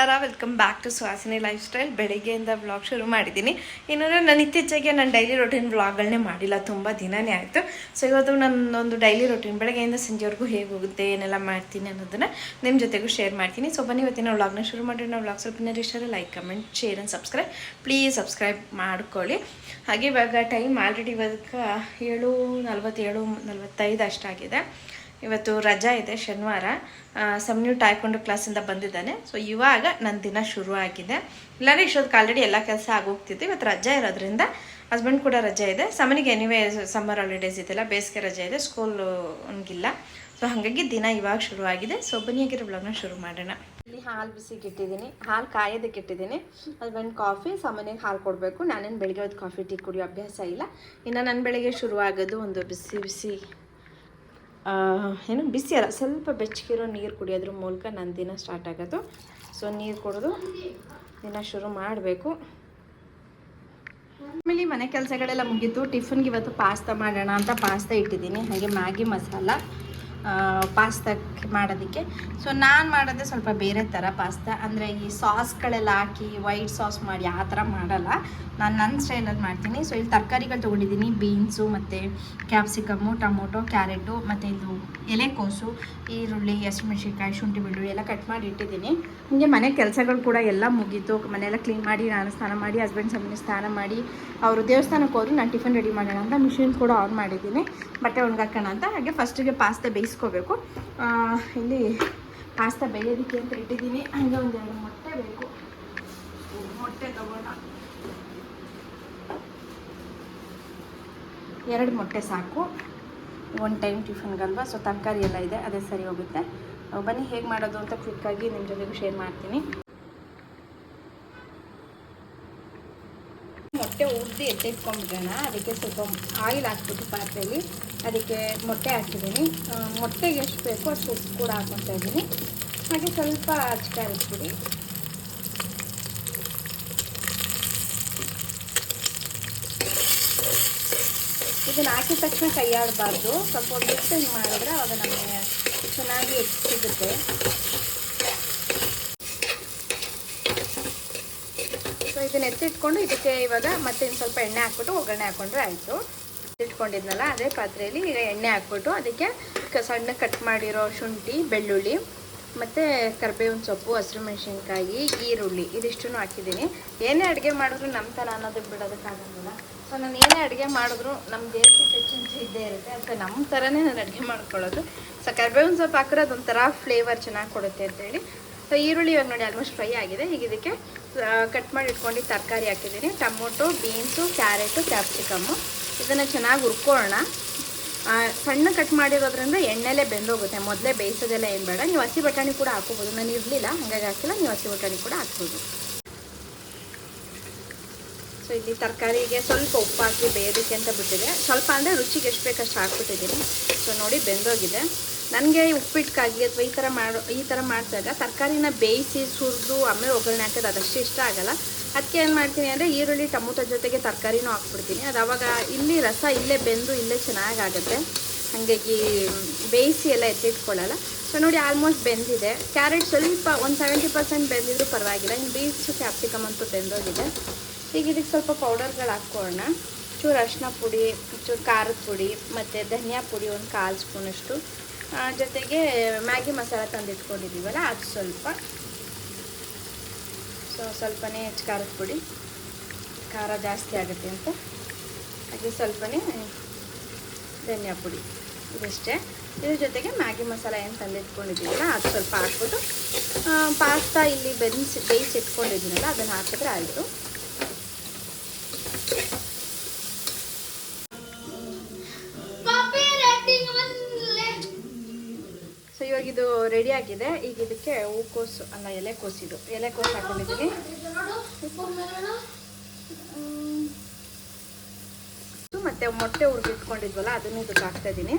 ನಮಸ್ಕಾರ welcome back to Suhasini lifestyle ಬೆಳಿಗ್ಗೆಯಿಂದ vlog ಶುರು ಮಾಡಿದ್ದೀನಿ. ಇನ್ನೊಂದು ನಾನು ಇತ್ತೀಚೆಗೆ ನಾನು ಡೈಲಿ ರೊಟೀನ್ ವ್ಲಾಗ್ಗಳನ್ನೇ ಮಾಡಿಲ್ಲ, ತುಂಬ ದಿನನೇ ಆಯಿತು. ಸೊ ಇವತ್ತು ನನ್ನೊಂದು ಡೈಲಿ ರೊಟೀನ್ ಬೆಳಗ್ಗೆಯಿಂದ ಸಂಜೆವರೆಗೂ ಹೇಗೆ ಹೋಗುತ್ತೆ, ಏನೆಲ್ಲ ಮಾಡ್ತೀನಿ ಅನ್ನೋದನ್ನು ನಿಮ್ಮ ಜೊತೆಗೂ ಶೇರ್ ಮಾಡ್ತೀನಿ. ಸೊ ಬನ್ನಿ, ಇವತ್ತಿನ ವ್ಲಾಗ್ನ ಶುರು ಮಾಡಿ ನಾವು ವ್ಲಾಗ್ ಸ್ವಲ್ಪ ಇಷ್ಟ like comment share and subscribe please subscribe ಮಾಡ್ಕೊಳ್ಳಿ. ಹಾಗೆ ಇವಾಗ ಟೈಮ್ ಆಲ್ರೆಡಿ ಇವಾಗ ಏಳು ನಲ್ವತ್ತೇಳು, ನಲ್ವತ್ತೈದು ಅಷ್ಟಾಗಿದೆ. ಇವತ್ತು ರಜಾ ಇದೆ ಶನಿವಾರ. ಸಮ್ನ್ಯೂ ಟಾಯ್ಕೊಂಡು ಕ್ಲಾಸಿಂದ ಬಂದಿದ್ದಾನೆ. ಸೊ ಇವಾಗ ನನ್ನ ದಿನ ಶುರು ಆಗಿದೆ ಇಲ್ಲಾಂದರೆ ಇಷ್ಟೊತ್ತು ಆಲ್ರೆಡಿ ಎಲ್ಲ ಕೆಲಸ ಆಗೋಗ್ತಿತ್ತು. ಇವತ್ತು ರಜಾ ಇರೋದ್ರಿಂದ ಹಸ್ಬೆಂಡ್ ಕೂಡ ರಜೆ ಇದೆ. ಸಮನಿಗೆ ಎನಿವೇ ಸಮ್ಮರ್ ಹಾಲಿಡೇಸ್ ಇದೆಲ್ಲ ಬೇಸಿಗೆ ರಜೆ ಇದೆ ಸ್ಕೂಲ್ ಹಂಗಿಲ್ಲ. ಸೊ ಹಾಗಾಗಿ ದಿನ ಇವಾಗ ಶುರು ಆಗಿದೆ ಸೊ ಬನ್ನಿ ಆಗಿರೋ ಬ್ಲಾಗ್ನ ಶುರು ಮಾಡೋಣ. ಇಲ್ಲಿ ಹಾಲು ಬಿಸಿಗೆ ಇಟ್ಟಿದ್ದೀನಿ ಹಾಲು ಕಾಯೋದಕ್ಕೆ ಇಟ್ಟಿದ್ದೀನಿ. ಹಸ್ಬೆಂಡ್ ಕಾಫಿ ಸಾಮಾನ್ಯಕ್ಕೆ ಹಾಲು ಕೊಡಬೇಕು. ನಾನೇನು ಬೆಳಗ್ಗೆ ಹೊತ್ತು ಕಾಫಿ ಟೀ ಕುಡಿಯೋ ಅಭ್ಯಾಸ ಇಲ್ಲ. ಇನ್ನು ನನ್ನ ಬೆಳಿಗ್ಗೆ ಆಗೋದು ಒಂದು ಬಿಸಿ ಬಿಸಿ ಏನು ಬಿಸಿ ಅಲ್ಲ, ಸ್ವಲ್ಪ ಬೆಚ್ಚಗಿರೋ ನೀರು ಕುಡಿಯೋದ್ರ ಮೂಲಕ ನನ್ನ ದಿನ ಸ್ಟಾರ್ಟ್ ಆಗೋದು. ಸೊ ನೀರು ಕುಡಿದು ದಿನ ಶುರು ಮಾಡಬೇಕು. ಆಮೇಲೆ ಮನೆ ಕೆಲಸಗಳೆಲ್ಲ ಮುಗೀತು. ಟಿಫನ್ಗೆ ಇವತ್ತು ಪಾಸ್ತಾ ಮಾಡೋಣ ಅಂತ ಪಾಸ್ತಾ ಇಟ್ಟಿದ್ದೀನಿ. ಹಾಗೆ ಮ್ಯಾಗಿ ಮಸಾಲ. ಪಾಸ್ತಾ ಮಾಡೋದಕ್ಕೆ. ಸೊ ನಾನು ಮಾಡೋದೇ ಸ್ವಲ್ಪ ಬೇರೆ ಥರ ಪಾಸ್ತಾ ಅಂದರೆ ಈ ಸಾಸ್ಗಳೆಲ್ಲ ಹಾಕಿ ವೈಟ್ ಸಾಸ್ ಮಾಡಿ ಆ ಥರ ಮಾಡಲ್ಲ. ನಾನು ನನ್ನ ಸ್ಟೈಲಲ್ಲಿ ಮಾಡ್ತೀನಿ. ಸೊ ಇಲ್ಲಿ ತರಕಾರಿಗಳು ತೊಗೊಂಡಿದ್ದೀನಿ. ಬೀನ್ಸು ಮತ್ತು ಕ್ಯಾಪ್ಸಿಕಮ್ಮು ಟೊಮೊಟೊ ಕ್ಯಾರೆಟು ಮತ್ತು ಇದು ಎಲೆಕೋಸು, ಈರುಳ್ಳಿ, ಹಸಿಮೆಣ್ಸಿನ್ಕಾಯಿ ಶುಂಠಿ ಬೆಳ್ಳುಳ್ಳಿ ಎಲ್ಲ ಕಟ್ ಮಾಡಿ ಇಟ್ಟಿದ್ದೀನಿ. ಹೀಗೆ ಮನೆ ಕೆಲಸಗಳು ಕೂಡ ಎಲ್ಲ ಮುಗೀತು. ಮನೆಯೆಲ್ಲ ಕ್ಲೀನ್ ಮಾಡಿ, ನಾನು ಸ್ನಾನ ಮಾಡಿ ಹಸ್ಬೆಂಡ್ ಸಮಯ ಸ್ನಾನ ಮಾಡಿ, ಅವರು ದೇವಸ್ಥಾನಕ್ಕೆ ಹೋದ್ರು, ನಾನು ಟಿಫನ್ ರೆಡಿ ಮಾಡೋಣ ಅಂತ ಮಿಷಿನ್ ಕೂಡ ಆನ್ ಮಾಡಿದ್ದೀನಿ. ಬಟ್ಟೆ ಒಣಗಾಕೋಣ ಅಂತ. ಹಾಗೆ ಫಸ್ಟಿಗೆ ಪಾಸ್ತಾ ಬೇಯಿಸ್ಕೋಬೇಕು ಆ, ಇಲ್ಲಿ ಪಾಸ್ತಾ ಬೇಯೋದಕ್ಕೆ ಅಂತ ಇಟ್ಟಿದ್ದೀನಿ. ಹಂಗೆ ಒಂದೆರಡು ಮೊಟ್ಟೆ ಬೇಕು. ಮೊಟ್ಟೆ ತಗೋಣ. ಎರಡು ಮೊಟ್ಟೆ ಸಾಕು. ಒನ್ ಟೈಮ್ ಟಿಫನ್ಗಲ್ವಾ ಸೊ ತರಕಾರಿ ಎಲ್ಲ ಇದೆ ಅದೇ ಸರಿ ಹೋಗುತ್ತೆ. ಬನ್ನಿ ಹೇಗೆ ಮಾಡೋದು ಅಂತ ಕ್ವಿಕ್ಕಾಗಿ ನಿಮ್ಮ ಜೊತೆಗೂ ಶೇರ್ ಮಾಡ್ತೀನಿ. ಉದ್ದಿ ಎತ್ತಿಟ್ಕೊಂಡ್ಬಿಡೋಣ ಅದಕ್ಕೆ ಸ್ವಲ್ಪ ಆಯಿಲ್ ಹಾಕ್ಬಿಟ್ಟು ಪಾತ್ರೆಯಲ್ಲಿ ಅದಕ್ಕೆ ಮೊಟ್ಟೆ ಹಾಕಿದ್ದೀನಿ. ಮೊಟ್ಟೆಗೆ ಎಷ್ಟು ಬೇಕೋ ಅಷ್ಟು ಉಪ್ಪು ಕೂಡ ಹಾಕ್ಕೊತಾ ಇದ್ದೀನಿ. ಹಾಗೆ ಸ್ವಲ್ಪ ಹಚ್ಕಾರಿಸ್ಬಿಡಿ ಇದನ್ನ ಹಾಕಿದ ತಕ್ಷಣ ಕೈ ಆಡಬಾರ್ದು. ಸ್ವಲ್ಪ ಮಿಕ್ಸಿಂಗ್ ಮಾಡಿದ್ರೆ ಅವಾಗ ನಮಗೆ ಚೆನ್ನಾಗಿ ಸಿಗುತ್ತೆ. ಇದನ್ನ ಎತ್ತಿಟ್ಕೊಂಡು ಇದಕ್ಕೆ ಇವಾಗ ಮತ್ತೆ ಇನ್ನು ಸ್ವಲ್ಪ ಎಣ್ಣೆ ಹಾಕ್ಬಿಟ್ಟು ಒಗ್ಗರಣೆ ಹಾಕ್ಕೊಂಡ್ರೆ ಆಯಿತು. ಇಟ್ಕೊಂಡಿದ್ನಲ್ಲ ಅದೇ ಪಾತ್ರೆಯಲ್ಲಿ ಈಗ ಎಣ್ಣೆ ಹಾಕ್ಬಿಟ್ಟು ಅದಕ್ಕೆ ಸಣ್ಣ ಕಟ್ ಮಾಡಿರೋ ಶುಂಠಿ, ಬೆಳ್ಳುಳ್ಳಿ, ಮತ್ತು ಕರ್ಬೇವಿನ ಸೊಪ್ಪು, ಹಸಿರು ಮೆಣಸಿನ್ಕಾಯಿ, ಈರುಳ್ಳಿ ಇದಿಷ್ಟೂ ಹಾಕಿದ್ದೀನಿ. ಏನೇ ಅಡುಗೆ ಮಾಡಿದ್ರು ನಮ್ಮ ಥರ ಅನ್ನೋದಕ್ಕೆ ಬಿಡೋದಕ್ಕಾಗಲ್ಲ ಸೊ ನಾನು ಏನೇ ಅಡುಗೆ ಮಾಡಿದ್ರು ನಮ್ಮ ದೇಸಿ ಟೆಚ್ ಇದ್ದೇ ಇರುತ್ತೆ. ಅದಕ್ಕೆ ನಮ್ಮ ಥರನೇ ನಾನು ಅಡುಗೆ ಮಾಡ್ಕೊಳ್ಳೋದು. ಸೊ ಕರ್ಬೇವಿನ ಸೊಪ್ಪು ಹಾಕಿದ್ರೆ ಅದೊಂಥರ ಫ್ಲೇವರ್ ಚೆನ್ನಾಗಿ ಕೊಡುತ್ತೆ ಅಂತೇಳಿ. ಸೊ ಈರುಳ್ಳಿ ಇವಾಗ ನೋಡಿ ಆಲ್ಮೋಸ್ಟ್ ಫ್ರೈ ಆಗಿದೆ. ಈಗ ಇದಕ್ಕೆ ಕಟ್ ಮಾಡಿ ಇಟ್ಕೊಂಡು ತರಕಾರಿ ಹಾಕಿದ್ದೀನಿ. Tomato, beans, carrot, capsicum. ಇದನ್ನು ಚೆನ್ನಾಗಿ ಹುರ್ಕೊಳ್ಳೋಣ. ಸಣ್ಣ ಕಟ್ ಮಾಡಿರೋದ್ರಿಂದ ಎಣ್ಣೆಲೆ ಬೆಂದೋಗುತ್ತೆ. ಮೊದಲೇ ಬೇಯಿಸೋದೆಲ್ಲ ಏನು ಬೇಡ. ನೀವು ಹಸಿ ಬಟಾಣಿ ಕೂಡ ಹಾಕೋಬೋದು. ನಾನು ಇರಲಿಲ್ಲ, ಹಾಗಾಗಿ ಹಾಕಿಲ್ಲ. ನೀವು ಹಸಿ ಬಟಾಣಿ ಕೂಡ ಹಾಕ್ಬೋದು. ಸೊ ಇಲ್ಲಿ ತರಕಾರಿಗೆ ಸ್ವಲ್ಪ ಉಪ್ಪು ಹಾಕಿ ಬೇಯೋದಕ್ಕೆ ಅಂತ ಬಿಟ್ಟಿದೆ. ಸ್ವಲ್ಪ ಅಂದರೆ ರುಚಿಗೆ ಎಷ್ಟು ಬೇಕಷ್ಟು ಹಾಕ್ಬಿಟ್ಟಿದ್ದೀನಿ. ಸೊ ನೋಡಿ ಬೆಂದೋಗಿದೆ. ನನಗೆ ಉಪ್ಪಿಟ್ಟಕ್ಕಾಗಿ ಅಥವಾ ಈ ಥರ ಮಾಡೋ, ಈ ಥರ ಮಾಡಿದಾಗ ತರಕಾರಿನ ಬೇಯಿಸಿ ಸುರಿದು ಆಮೇಲೆ ಒಗ್ಗರಣೆ ಹಾಕೋದು ಅದಷ್ಟು ಇಷ್ಟ ಆಗಲ್ಲ. ಅದಕ್ಕೆ ಏನು ಮಾಡ್ತೀನಿ ಅಂದರೆ ಈರುಳ್ಳಿ, ಟೊಮೊಟೊ ಜೊತೆಗೆ ತರಕಾರಿನೂ ಹಾಕ್ಬಿಡ್ತೀನಿ. ಅದು ಅವಾಗ ಇಲ್ಲಿ ರಸ ಇಲ್ಲೇ ಬೆಂದು ಇಲ್ಲೇ ಚೆನ್ನಾಗಾಗುತ್ತೆ. ಹಾಗಾಗಿ ಬೇಯಿಸಿ ಎಲ್ಲ ಎತ್ತಿಟ್ಕೊಳ್ಳಲ್ಲ. ಸೊ ನೋಡಿ ಆಲ್ಮೋಸ್ಟ್ ಬೆಂದಿದೆ. ಕ್ಯಾರೆಟ್ ಸ್ವಲ್ಪ ಒಂದು ಸೆವೆಂಟಿ ಪರ್ಸೆಂಟ್ ಬೆಂದಿದ್ರು ಪರವಾಗಿಲ್ಲ. ಇನ್ನು ಬೀನ್ಸು, ಕ್ಯಾಪ್ಸಿಕಮ್ ಅಂತೂ ಬೆಂದೋಗಿದೆ. ಈಗ ಇದಕ್ಕೆ ಸ್ವಲ್ಪ ಪೌಡರ್ಗಳು ಹಾಕ್ಕೊಳ್ಳೋಣ. ಚೂರು ಅರಿಶಿನ ಪುಡಿ ಚೂರು ಖಾರದ ಪುಡಿ, ಮತ್ತು ಧನಿಯಾ ಪುಡಿ ಒಂದು ಕಾಲು ಸ್ಪೂನಷ್ಟು. ಜೊತೆಗೆ ಮ್ಯಾಗಿ ಮಸಾಲ ತಂದಿಟ್ಕೊಂಡಿದ್ದೀವಲ್ಲ, ಅದು ಸ್ವಲ್ಪ. ಸೊ ಸ್ವಲ್ಪನೇ ಹೆಚ್ಚು ಖಾರದ ಪುಡಿ. ಖಾರ ಜಾಸ್ತಿ ಆಗುತ್ತೆ ಅಂತ. ಹಾಗೆ ಸ್ವಲ್ಪನೇ ಧನಿಯಾ ಪುಡಿ. ಇದಷ್ಟೇ. ಇದ್ರ ಜೊತೆಗೆ ಮ್ಯಾಗಿ ಮಸಾಲ ಏನು ತಂದಿಟ್ಕೊಂಡಿದ್ದೀವಲ್ಲ, ಅದು ಸ್ವಲ್ಪ ಹಾಕ್ಬಿಟ್ಟು ಪಾಸ್ತಾ ಇಲ್ಲಿ ಬೆನ್ಸಿ ಇಟ್ಕೊಂಡಿದ್ದೀನಲ್ಲ ಅದನ್ನು ಹಾಕಿದ್ರೆ ಆಯಿತು. ಇದು ರೆಡಿ ಆಗಿದೆ. ಈಗ ಇದಕ್ಕೆ ಹೂಕೋಸು ಅಲ್ಲ ಎಲೆಕೋಸು ಇದು. ಎಲೆಕೋಸು ಹಾಕೊಂಡಿದ್ದೀನಿ. ಮತ್ತೆ ಮೊಟ್ಟೆ ಹುರಿದಿಟ್ಕೊಂಡಿದ್ವಲ್ಲ ಅದನ್ನು ಇದಕ್ಕೆ ಹಾಕ್ತಾ ಇದ್ದೀನಿ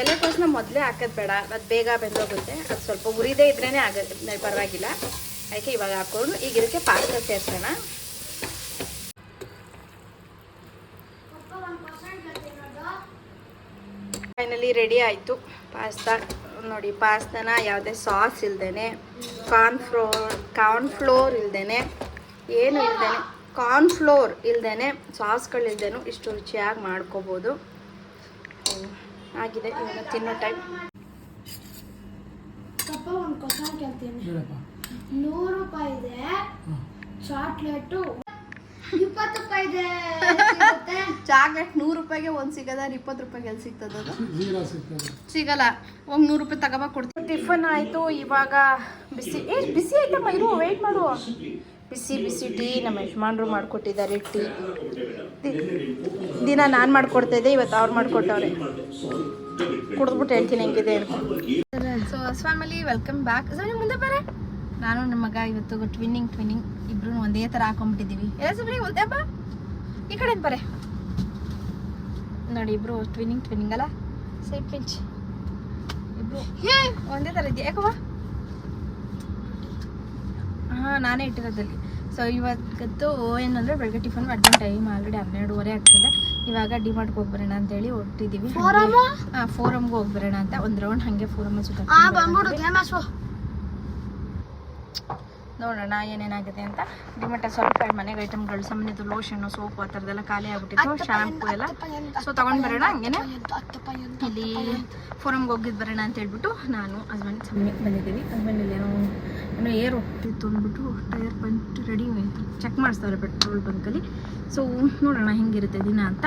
ಎಲೆಕೋಸನ್ನ ಮೊದಲೇ ಹಾಕೋದು ಬೇಡ. ಅದು ಬೇಗ ಬೆಂದೋಗುತ್ತೆ. ಅದು ಸ್ವಲ್ಪ ಉರಿದೇ ಇದ್ರೇ ಆಗ ಪರವಾಗಿಲ್ಲ. ಅದಕ್ಕೆ ಇವಾಗ ಹಾಕೊಂಡು ಈಗ ಇದಕ್ಕೆ ಪಾಸ್ತಾ ಸೇರಿಸೋಣ. ಫೈನಲಿ ರೆಡಿ ಆಯಿತು. ಪಾಸ್ತಾ. ನೋಡಿ ಪಾಸ್ತಾನ ಯಾವುದೇ ಸಾಸ್ ಇಲ್ದೇ ಕಾರ್ನ್ ಫ್ಲೋರ್ ಕಾರ್ನ್ ಫ್ಲೋರ್ ಇಲ್ದೇನೆ ಏನು ಇಲ್ದೇ ಕಾರ್ನ್ ಫ್ಲೋರ್ ಇಲ್ದೇನೆ ಸಾಸ್ಗಳಿಲ್ದೇನು ಇಷ್ಟು ರುಚಿಯಾಗಿ ಮಾಡ್ಕೋಬೋದು. ಆಗಿದೆ ಇವಾಗ ತಿನ್ನೋ ಟೈಮ್ ನೂರು ರೂಪಾಯಿ ಇದೆ. ಚಾಕ್ಲೇಟು ಇಪ್ಪತ್ತು ರೂಪಾಯಿ ಇದೆ. ಚಾಕ್ಲೇಟ್ ನೂರು ರೂಪಾಯಿಗೆ ಒಂದು ಸಿಗದ ಇಪ್ಪತ್ತು ರೂಪಾಯಿಗೆ ಎಲ್ಲಿ ಸಿಗ್ತದ ಸಿಗಲ್ಲ. ಒಂದು ನೂರು ರೂಪಾಯಿ ತಗೋಬಾ ಕೊಡ್ತೀವಿ ಟಿಫನ್ ಆಯಿತು ಇವಾಗ ಬಿಸಿ ಏ ಬಿಸಿ ಐತಮ್ಮ ಇರು ವೆಯ್ಟ್ ಮಾಡು. ಬಿಸಿ ಬಿಸಿ ಟೀ ನಮ್ಮ ಯಜಮಾನ್ರು ಮಾಡಿಕೊಟ್ಟಿದ್ದಾರೆ ಟೀ. ದಿನ ನಾನು ಮಾಡ್ಕೊಡ್ತಾ ಇದ್ದೆ ಇವತ್ತು ಅವ್ರು ಮಾಡಿಕೊಟ್ಟವ್ರೆ. ಕುಡಿದ್ಬಿಟ್ಟು ಹೇಳ್ತೀನಿ ಹೆಂಗಿದೆ so family welcome back so ನೀವು ಮುಂದೆ ಬರ. ನಾನು ನಮ್ಮ ಮಗ ಇವತ್ತು ಟ್ವಿನ್ನಿಂಗ್ ಟ್ವಿನ್ನಿಂಗ್ ಇಬ್ರು ಒಂದೇ ಥರ ಹಾಕೊಂಡ್ಬಿಟ್ಟಿದ್ದೀವಿ. ಎಲ್ಲ ಸುಮ್ಮನೆ ಒಂದೇ ಅಪ್ಪ ಈ ಕಡೆ ಬರೆ. ನೋಡಿ ಇಬ್ರು ಟ್ವಿನ್ನಿಂಗ್ ಟ್ವಿನ್ನಿಂಗ್ ಅಲ್ಲ? ಸೇಮ್ ಪಿಂಚ್ ಇಬ್ರು ಒಂದೇ ಥರ ಇದೆಯಾ ಯಾಕವ್ವ? ಹಾಂ ನಾನೇ ಇಟ್ಟಿರೋದಲ್ಲಿ ಸೊ ಇವತ್ತು ಏನಂದ್ರೆ ಬೆಳಗ್ಗೆ ಟಿಫನ್ ಮಾಡಿದ ಟೈಮ್ ಆಲ್ರೆಡಿ ಹನ್ನೆರಡುವರೆ ಆಗ್ತದೆ. ಇವಾಗ ಡಿಮಾರ್ಟ್ಗೆ ಹೋಗಿ ಹೋಗ್ಬರೋಣ ಅಂತೇಳಿ ಹೊರಟಿದ್ದೀವಿ. ಫೋರಮ್ ಹಾಂ ಫೋರಮ್ಗೆ ಹೋಗ್ಬರೋಣ ಅಂತ. ಒಂದು ರೌಂಡ್ ಹಾಗೆ ಫೋರಮ್ ಸುತ್ತ ನೋಡೋಣ ಏನೇನಾಗಿದೆ ಅಂತ. ಡಿಮಾರ್ಟ್ ಸ್ವಲ್ಪ ಮನೆಗೆ ಐಟಮ್ಗಳು ಸಾಮಾನ್ಯದು ಲೋಷನ್ನು ಸೋಪು ಆ ಥರದ್ದೆಲ್ಲ ಖಾಲಿ ಆಗ್ಬಿಟ್ಟಿತ್ತು. ಶಾಂಪು ಎಲ್ಲ. ಸೊ ತಗೊಂಡ್ ಬರೋಣ ಹಂಗೇನೆ? ಇಲ್ಲಿ ಫೋರಮ್ಗೆ ಹೋಗಿದ್ದು ಬರೋಣ ಅಂತ ಹೇಳ್ಬಿಟ್ಟು ನಾನು ಹಸ್ಬೆಂಡ್ ಸಮ್ಮಿಗೆ ಬಂದಿದ್ದೀವಿ ಹಸ್ಬೆಂಡ್ ಇಲ್ಲಿ ಏನೋ ಏನೋ ಏರ್ ಹೋಗ್ತಿತ್ತು ಅಂದ್ಬಿಟ್ಟು ಟೈರ್ ಪಂಚ್ ರೆಡಿ ಚೆಕ್ ಮಾಡಿಸ್ತಾರೆ ಪೆಟ್ರೋಲ್ ಬಂಕಲ್ಲಿ ಸೊ ನೋಡೋಣ ಹೆಂಗಿರುತ್ತೆ ದಿನ ಅಂತ.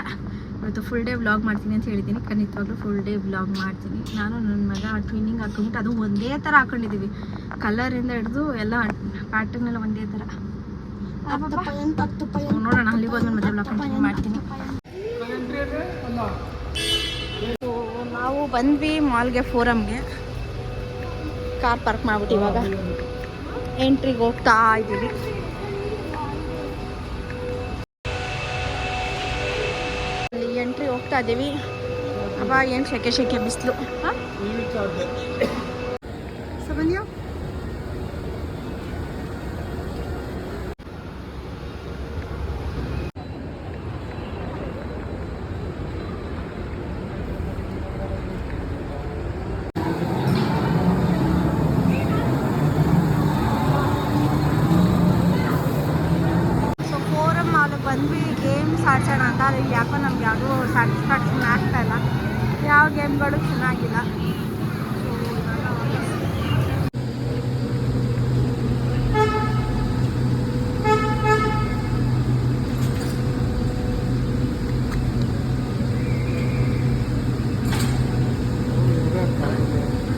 ಇವತ್ತು ಫುಲ್ ಡೇ ವ್ಲಾಗ್ ಮಾಡ್ತೀನಿ ಅಂತ ಹೇಳಿದ್ದೀನಿ. ಖಂಡಿತವಾಗ್ಲೂ ಫುಲ್ ಡೇ ವ್ಲಾಗ್ ಮಾಡ್ತೀನಿ. ನಾನು ನನ್ನ ಮಗ ಟ್ವಿನ್ನಿಂಗ್ ಹಾಕೊಂಡ್ಬಿಟ್ಟು ಅದು ಒಂದೇ ಥರ ಹಾಕೊಂಡಿದ್ದೀವಿ ಕಲರಿಂದ ಹಿಡಿದು ಎಲ್ಲ ಪ್ಯಾಟರ್ನ್ ಎಲ್ಲ ಒಂದೇ ಥರ ನೋಡೋಣ ಅಲ್ಲಿಗೆ ಹೋದ್ಮೇಲೆ ಮತ್ತೆ ವ್ಲಾಗ್ ಕಂಟಿನ್ಯೂ ಮಾಡ್ತೀನಿ. ನಾವು ಬಂದ್ವಿ ಮಾಲ್ಗೆ ಫೋರಮ್ಗೆ ಕಾರ್ ಪಾರ್ಕ್ ಮಾಡ್ಬಿಟ್ಟು ಇವಾಗ. ಎಂಟ್ರಿಗೆ ಹೋಗ್ತಾ ಇದ್ದೀವಿ ಹೋಗ್ತಾ ಇದ್ದೀವಿ. ಅಪ್ಪ ಏನು ಶೆಕೆ ಶೆಕೆ ಬಿಸಿಲು. ಸೊ ಬಂದ್ಯೋ ಸೊ ಫೋರಮ್ ಮಾಲಿಗೆ ಬಂದ್ವಿ ಗೇಮ್ಸ್ ಆಡ್ಸೋಣ ಅಂತ ಅಲ್ಲಿ ಯಾಕೋ ನಮ್ಗೆ ಯಾವುದೂ ಸ್ಯಾಟಿಸ್ಫ್ಯಾಕ್ಷನ್ ಆಗ್ತಾ ಇಲ್ಲ ಯಾವ ಗೇಮ್ಗಳು ಚೆನ್ನಾಗಿಲ್ಲ So, ಇವಾಗ ವಾಪಸ್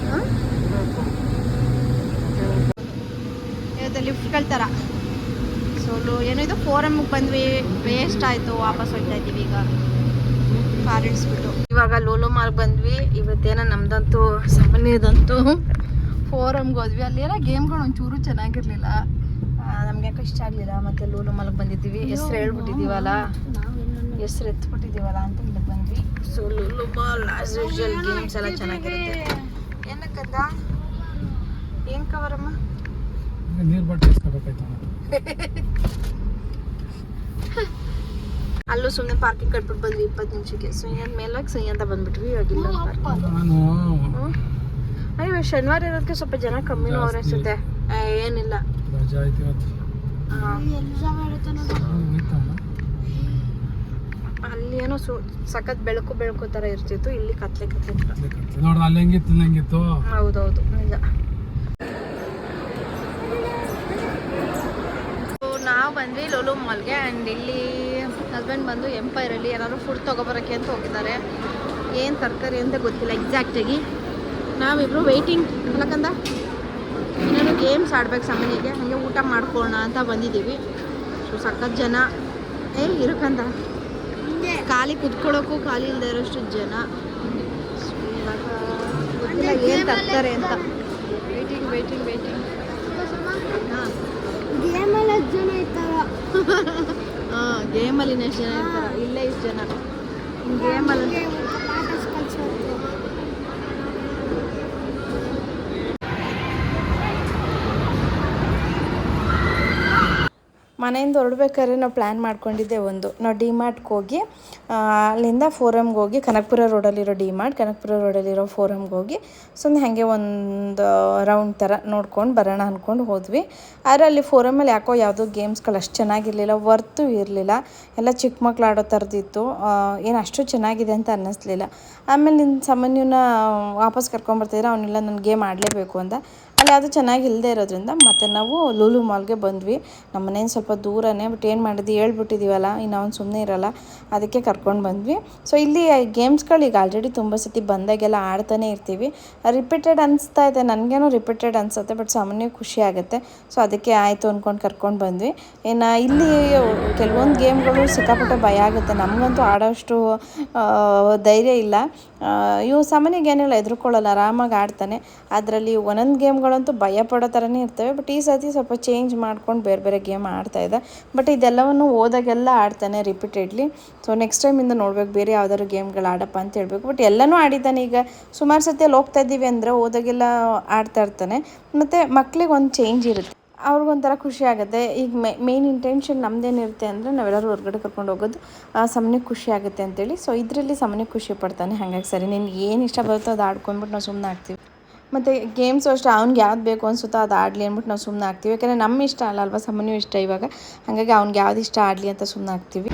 ಹ? ಇವತ್ತು ಲಿಫ್ಟ್ಗಳ ಥರ ಸೋಲು ಏನೋ ಇದು ಫೋರಮ್ಗೆ ಬಂದ್ವಿ ವೇಸ್ಟ್ ಆಯಿತು ವಾಪಸ್ ಹೋಗ್ತಾ ಇದ್ದೀವಿ ಈಗ. ಕಾರ್ ಬಿಟ್ಟು ಇವಾಗ ಲೋಲೋ ಮಾಲ್ ಬಂದ್ವಿ ಇವತ್ತೇನೋ ನಮ್ದಂತೂ ಸಾಮಾನ್ಯದಂತೂ ಫೋರಮ್ಗೆ ಹೋದ್ವಿ. ಅಲ್ಲೇನೋ ಗೇಮ್ಗಳು ಒಂಚೂರು ಚೆನ್ನಾಗಿರ್ಲಿಲ್ಲ. ನಮ್ಗೆ ಯಾಕೆ ಇಷ್ಟ ಆಗಲಿಲ್ಲ ಮತ್ತೆ ಲೋಲೋ ಮಾಲ್ಗೆ ಬಂದಿದ್ದೀವಿ. ಹೆಸ್ರು ಹೇಳ್ಬಿಟ್ಟಿದ್ದೀವಲ್ಲ ಹೆಸ್ರು ಎತ್ಬಿಟ್ಟಿದ್ದೀವಲ್ಲ ಅಂತ ಇಲ್ಲಿ ಬಂದ್ವಿ. So Lolo mall as usual games ಎಲ್ಲ ಚೆನ್ನಾಗಿರುತ್ತೆ. ಏನಕ್ಕಂದ ಏನು ಕವರಮ್ಮ ನೀರು ಬಾಟ್ಲಿ ಇಸ್ಕೋಬೇಕಾಯ್ತು. ಅಲ್ಲೂ ಸುಮ್ಮನೆ ಪಾರ್ಕಿಂಗ್ ಕಟ್ಬಿಟ್ಟು ಬಂದ್ವಿ ಇಪ್ಪತ್ತು ನಿಮಿಷಕ್ಕೆ. ಸುಯ್ಯಂದ ಮೇಲಾಗಿ ಅಂತ ಬಂದ್ಬಿಟ್ವಿ ಇವಾಗಿಲ್ಲ ಅಯ್ಯೋ ಶನಿವಾರ ಇರೋದಕ್ಕೆ ಸ್ವಲ್ಪ ಜನ ಕಮ್ಮಿನೂ ಅವ್ರ ಅನ್ಸುತ್ತೆ ಏನಿಲ್ಲ. ಅಲ್ಲಿ ಏನೋ ಸು ಸಖತ್ ಬೆಳಕು ಬೆಳಕು ಥರ ಇರ್ತಿತ್ತು ಇಲ್ಲಿ ಕತ್ಲೆ ಕತ್ಲೆ ಹೌದೌದು ನಿಜ. ನಾವು ಬಂದ್ವಿ ಲೋಲು ಮಾಲ್ಗೆ ಆ್ಯಂಡ್ ಇಲ್ಲಿ ಹಸ್ಬೆಂಡ್ ಬಂದು ಎಂಪೈರಲ್ಲಿ ಏನಾದ್ರು ಫುಡ್ ತೊಗೊಬರೋಕ್ಕೆ ಅಂತ ಹೋಗಿದ್ದಾರೆ. ಏನು ತರಕಾರಿ ಅಂತ ಗೊತ್ತಿಲ್ಲ ಎಕ್ಸಾಕ್ಟಾಗಿ ನಾವಿಬ್ಬರು ವೆಯ್ಟಿಂಗ್ ಅಲ್ಲಕಂದ ಇನ್ನೇನು ಗೇಮ್ಸ್ ಆಡ್ಬೇಕು ಸಾಮಾನ್ಯಗೆ ಹಾಗೆ ಊಟ ಮಾಡ್ಕೊಳ್ಳೋಣ ಅಂತ ಬಂದಿದ್ದೀವಿ. ಸೊ ಸಖತ್ ಜನ. ಏ ಇರಕಂದ ಖಾಲಿ ಕುತ್ಕೊಳ್ಳೋಕ್ಕೂ ಖಾಲಿ ಇಲ್ಲದೆ ಇರೋಷ್ಟು ಜನ. ಗೊತ್ತಿಲ್ಲ ಏನು ತರ್ತಾರೆ ಅಂತ. ವೆಯ್ಟಿಂಗ್ ವೆಯ್ಟಿಂಗ್ ವೇಟಿಂಗ್ ಹಾಂ ಗೇಮಲ್ಲಿ ಹತ್ತು ಜನ ಇರ್ತಾರ. ಹಾಂ ಗೇಮಲ್ಲಿ ಎಷ್ಟು ಜನ ಇರ್ತಾರ? ಇಲ್ಲೇ ಇಷ್ಟು ಜನ. ಗೇಮಲ್ಲಿ ಮನೆಯಿಂದ ಹೊರಡ್ಬೇಕಾದ್ರೆ ನಾವು ಪ್ಲ್ಯಾನ್ ಮಾಡ್ಕೊಂಡಿದ್ದೆ ಒಂದು. ನಾವು ಡಿ ಮಾರ್ಟ್ಗೆ ಹೋಗಿ ಅಲ್ಲಿಂದ ಫೋರಮ್ಗೆ ಹೋಗಿ ಕನಕಪುರ ರೋಡಲ್ಲಿರೋ ಡಿ ಮಾರ್ಟ್ ಕನಕಪುರ ರೋಡಲ್ಲಿರೋ ಫೋರಮ್ಗೆ ಹೋಗಿ ಸುಮ್ಮನೆ ಹಾಗೆ ಒಂದು ರೌಂಡ್ ಥರ ನೋಡ್ಕೊಂಡು ಬರೋಣ ಅಂದ್ಕೊಂಡು ಹೋದ್ವಿ. ಆದರೆ ಅಲ್ಲಿ ಫೋರಮಲ್ಲಿ ಯಾಕೋ ಯಾವುದೋ ಗೇಮ್ಸ್ಗಳು ಅಷ್ಟು ಚೆನ್ನಾಗಿರಲಿಲ್ಲ ವರ್ತು ಇರಲಿಲ್ಲ. ಎಲ್ಲ ಚಿಕ್ಕ ಮಕ್ಳು ಆಡೋ ಥರದಿತ್ತು ಏನು ಅಷ್ಟು ಚೆನ್ನಾಗಿದೆ ಅಂತ ಅನ್ನಿಸ್ಲಿಲ್ಲ. ಆಮೇಲೆ ನಿನ್ನ ಸಾಮಾನ್ಯನ ವಾಪಸ್ ಕರ್ಕೊಂಬರ್ತಿದ್ರೆ ಅವನ್ನೆಲ್ಲ ನಾನು ಗೇಮ್ ಆಡಲೇಬೇಕು ಅಂತ. ಅಲ್ಲಿ ಅದು ಚೆನ್ನಾಗಿ ಇಲ್ಲದೆ ಇರೋದ್ರಿಂದ ಮತ್ತೆ ನಾವು ಲೂಲು ಮಾಲ್ಗೆ ಬಂದ್ವಿ. ನಮ್ಮ ಮನೇನು ಸ್ವಲ್ಪ ದೂರನೇ ಬಟ್ ಏನು ಮಾಡಿದ್ವಿ ಹೇಳ್ಬಿಟ್ಟಿದ್ದೀವಲ್ಲ ಇನ್ನು ಅವ್ನು ಸುಮ್ಮನೆ ಇರಲ್ಲ, ಅದಕ್ಕೆ ಕರ್ಕೊಂಡು ಬಂದ್ವಿ. ಸೊ ಇಲ್ಲಿ ಗೇಮ್ಸ್ಗಳು ಈಗ ಆಲ್ರೆಡಿ ತುಂಬ ಸತಿ ಬಂದಾಗೆಲ್ಲ ಆಡ್ತಾನೆ ಇರ್ತೀವಿ. ರಿಪೀಟೆಡ್ ಅನಿಸ್ತಾ ಇದೆ, ನನಗೇನು ರಿಪೀಟೆಡ್ ಅನಿಸುತ್ತೆ ಬಟ್ ಸಾಮಾನ್ಯ ಖುಷಿ ಆಗುತ್ತೆ. ಸೊ ಅದಕ್ಕೆ ಆಯಿತು ಅಂದ್ಕೊಂಡು ಕರ್ಕೊಂಡು ಬಂದ್ವಿ. ಇನ್ನು ಇಲ್ಲಿ ಕೆಲವೊಂದು ಗೇಮ್ಗಳು ಸಿಕ್ಕಾಪಟ್ಟೆ ಭಯ ಆಗುತ್ತೆ. ನಮಗಂತೂ ಆಡೋಷ್ಟು ಧೈರ್ಯ ಇಲ್ಲ. ಇವು ಸಾಮಾನ್ಯಗೇನಿಲ್ಲ ಏನಿಲ್ಲ ಆರಾಮಾಗಿ ಆಡ್ತಾನೆ. ಅದರಲ್ಲಿ ಒಂದೊಂದು ಗೇಮ್ಗಳಂತೂ ಭಯ ಪಡೋ ಥರನೇ ಇರ್ತವೆ. ಬಟ್ ಈ ಸತಿ ಸ್ವಲ್ಪ ಚೇಂಜ್ ಮಾಡ್ಕೊಂಡು ಬೇರೆ ಬೇರೆ ಗೇಮ್ ಆಡ್ತಾ ಇದ್ದ ಬಟ್ ಇದೆಲ್ಲವನ್ನು ಹೋದಾಗೆಲ್ಲ ಆಡ್ತಾನೆ ರಿಪೀಟೆಡ್ಲಿ ಸೊ ನೆಕ್ಸ್ಟ್ ಟೈಮಿಂದ ನೋಡ್ಬೇಕು ಬೇರೆ ಯಾವ್ದಾದ್ರು ಗೇಮ್ಗಳು ಆಡಪ್ಪ ಅಂತ ಹೇಳ್ಬೇಕು. ಬಟ್ ಎಲ್ಲನೂ ಆಡಿದ್ದಾನೆ ಈಗ. ಸುಮಾರು ಸತಿ ಅಲ್ಲಿ ಹೋಗ್ತಾ ಇದ್ದೀವಿ ಅಂದರೆ ಓದಾಗೆಲ್ಲ ಆಡ್ತಾ ಇರ್ತಾನೆ. ಮತ್ತು ಮಕ್ಳಿಗೆ ಒಂದು ಚೇಂಜ್ ಇರುತ್ತೆ. ಅವ್ರಿಗೊಂಥರ ಖುಷಿ ಆಗುತ್ತೆ. ಈಗ ಮೇ ಮೇನ್ ಇಂಟೆನ್ಷನ್ ನಮ್ದೇನಿರುತ್ತೆ ಅಂದರೆ ನಾವೆಲ್ಲರೂ ಹೊರಗಡೆ ಕರ್ಕೊಂಡು ಹೋಗೋದು ಸಮನೆ ಖುಷಿ ಆಗುತ್ತೆ ಅಂತೇಳಿ. ಸೊ ಇದರಲ್ಲಿ ಸಮನೆ ಖುಷಿ ಪಡ್ತಾನೆ. ಹಾಗಾಗಿ ಸರಿ, ನಿನ್ಗೆ ಏನು ಇಷ್ಟ ಬರುತ್ತೋ ಅದು ಆಡ್ಕೊಂಡ್ಬಿಟ್ಟು ನಾವು ಸುಮ್ಮನೆ ಆಗ್ತೀವಿ. ಮತ್ತು ಗೇಮ್ಸು ಅಷ್ಟೇ, ಅವ್ನಿಗೆ ಯಾವ್ದು ಬೇಕು ಅನ್ಸುತ್ತೋ ಅದು ಆಡಲಿ ಅಂದ್ಬಿಟ್ಟು ನಾವು ಸುಮ್ಮನೆ ಆಗ್ತೀವಿ ಯಾಕಂದರೆ ನಮ್ಮ ಇಷ್ಟ ಅಲ್ಲ ಅಲ್ವಾ, ಸಾಮಾನ್ಯ ಇಷ್ಟ ಇವಾಗ. ಹಾಗಾಗಿ ಅವ್ನಿಗೆ ಯಾವ್ದು ಇಷ್ಟ ಆಡಲಿ ಅಂತ ಸುಮ್ಮನೆ ಆಗ್ತೀವಿ